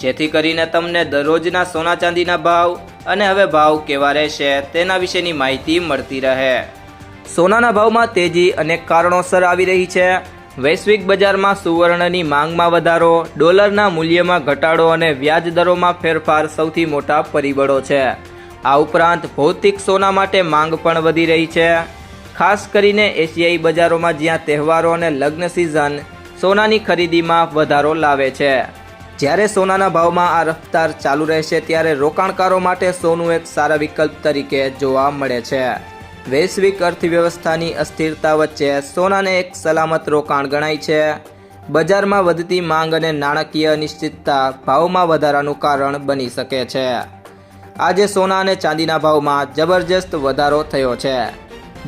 જેથી કરીને તમને દરરોજના સોના ચાંદીના ભાવ અને હવે ભાવ કેવા રહેશે તેના વિશેની માહિતી મળતી રહે. સોનાના ભાવમાં તેજી અનેક કારણોસર આવી રહી છે. વૈશ્વિક બજારમાં સુવર્ણની માંગમાં વધારો, ડોલરના મૂલ્યમાં ઘટાડો અને વ્યાજ દરોમાં ફેરફાર સૌથી મોટા પરિબળો છે. આ ઉપરાંત ભૌતિક સોના માટે માંગ પણ વધી રહી છે. ખાસ કરીને એશિયાઈ બજારોમાં જ્યાં તહેવારો અને લગ્ન સિઝન સોનાની ખરીદીમાં વધારો લાવે છે. જ્યારે સોનાના ભાવમાં આ રફતાર ચાલુ રહેશે ત્યારે રોકાણકારો માટે સોનું એક સારા વિકલ્પ તરીકે જોવા મળે છે. વૈશ્વિક અર્થવ્યવસ્થાની અસ્થિરતા વચ્ચે સોનાને એક સલામત રોકાણ ગણાય છે. બજારમાં વધતી માંગ અને નાણાકીય અનિશ્ચિતતા ભાવમાં વધારાનું કારણ બની શકે છે. આજે સોના અને ચાંદીના ભાવમાં જબરજસ્ત વધારો થયો છે.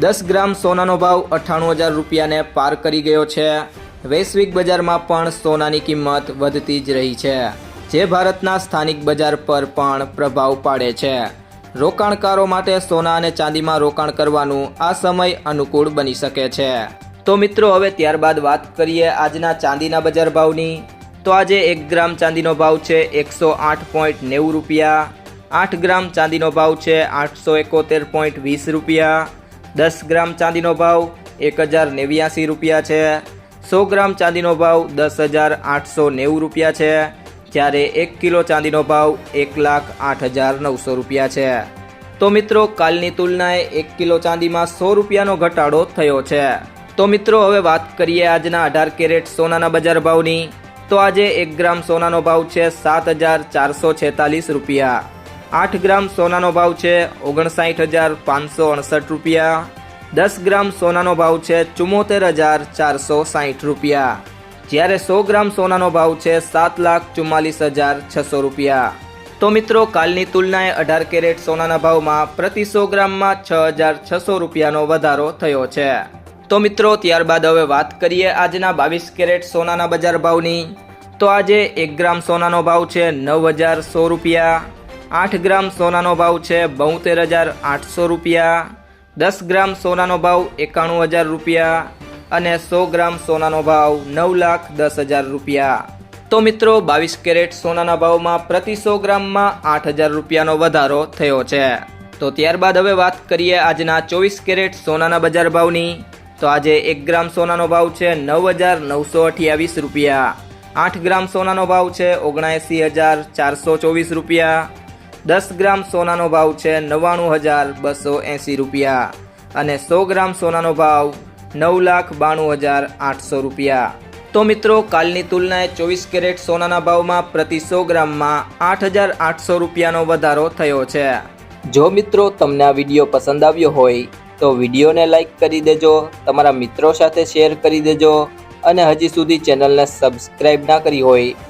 દસ ગ્રામ સોનાનો ભાવ અઠ્ઠાણું હજાર રૂપિયાને પાર કરી ગયો છે. વૈશ્વિક બજારમાં પણ સોનાની કિંમત વધતી જ રહી છે, જે ભારતના સ્થાનિક બજાર પર પણ પ્રભાવ પાડે છે. રોકાણકારો માટે સોના અને ચાંદીમાં રોકાણ કરવાનું આ સમય અનુકૂળ બની શકે છે. તો મિત્રો, હવે ત્યારબાદ વાત કરીએ આજના ચાંદીના બજાર ભાવની. તો આજે એક ગ્રામ ચાંદીનો ભાવ છે એકસો આઠ પોઈન્ટ નેવું રૂપિયા, આઠ ગ્રામ ચાંદીનો ભાવ છે આઠસો એકોતેર પોઈન્ટ વીસ રૂપિયા, દસ ગ્રામ ચાંદીનો ભાવ એક હજાર નેવ્યાસી રૂપિયા છે. સો ગ્રામ ચાંદીનો ભાવ દસ હજાર આઠસો નેવું રૂપિયા છે. જ્યારે એક કિલો ચાંદીનો ભાવ એક લાખ આઠ હજાર નવસો રૂપિયા છે. તો મિત્રો, કાલની તુલનાએ એક કિલો ચાંદીમાં સો રૂપિયાનો ઘટાડો થયો છે. તો મિત્રો, હવે વાત કરીએ આજના અઢાર કેરેટ સોનાના બજાર ભાવની. તો આજે એક ગ્રામ સોનાનો ભાવ છે સાત હજાર ચારસો છેતાલીસ રૂપિયા. આઠ ગ્રામ સોનાનો ભાવ છે ઓગણસાઠ હજાર પાંચસો અડસઠ રૂપિયા. દસ ગ્રામ સોનાનો ભાવ છે ચુમ્મોતેર હજાર ચારસો સાહીઠ રૂપિયા. જ્યારે સો ગ્રામ સોનાનો ભાવ છે સાત લાખ ચુમ્માલીસ હજાર છસો રૂપિયા. તો મિત્રો, કાલની તુલનાએ અઢાર કેરેટ સોનાના ભાવમાં પ્રતિ સો ગ્રામમાં છ હજાર છસો રૂપિયાનો વધારો થયો છે. તો મિત્રો, ત્યારબાદ હવે વાત કરીએ આજના બાવીસ કેરેટ સોનાના બજાર ભાવની. તો આજે એક ગ્રામ સોનાનો ભાવ છે નવ હજાર સો રૂપિયા. આઠ ગ્રામ સોનાનો ભાવ છે બોતેર હજાર આઠસો રૂપિયા. દસ ગ્રામ સોનાનો ભાવ એકાણું હજાર રૂપિયા અને સો ગ્રામ સોનાનો ભાવ નવ લાખ દસ હજાર રૂપિયા. તો મિત્રો, બાવીસ કેરેટ સોનાના ભાવમાં પ્રતિ સો ગ્રામમાં આઠ હજાર રૂપિયાનો વધારો થયો છે. તો ત્યારબાદ હવે વાત કરીએ આજના ચોવીસ કેરેટ સોનાના બજાર ભાવની. તો આજે એક ગ્રામ સોનાનો ભાવ છે નવ હજાર નવસો અઠ્યાવીસ રૂપિયા. આઠ ગ્રામ સોનાનો ભાવ છે ઓગણએંસી હજાર ચારસો ચોવીસ રૂપિયા. દસ ગ્રામ સોનાનો ભાવ છે નવ્વાણું હજાર બસો એંસી રૂપિયા. અને સો ગ્રામ સોનાનો ભાવ નવ લાખ બાણું હજાર આઠસો રૂપિયા. તો મિત્રો, કાલની તુલનાએ ચોવીસ કેરેટ સોનાના ભાવમાં પ્રતિ સો ગ્રામમાં આઠ હજાર આઠસો રૂપિયાનો વધારો થયો છે. જો મિત્રો તમને આ વીડિયો પસંદ આવ્યો હોય, તો વિડીયોને લાઇક કરી દેજો, તમારા મિત્રો સાથે શેર કરી દેજો, અને હજી સુધી ચેનલને સબસ્ક્રાઈબ ના કરી હોય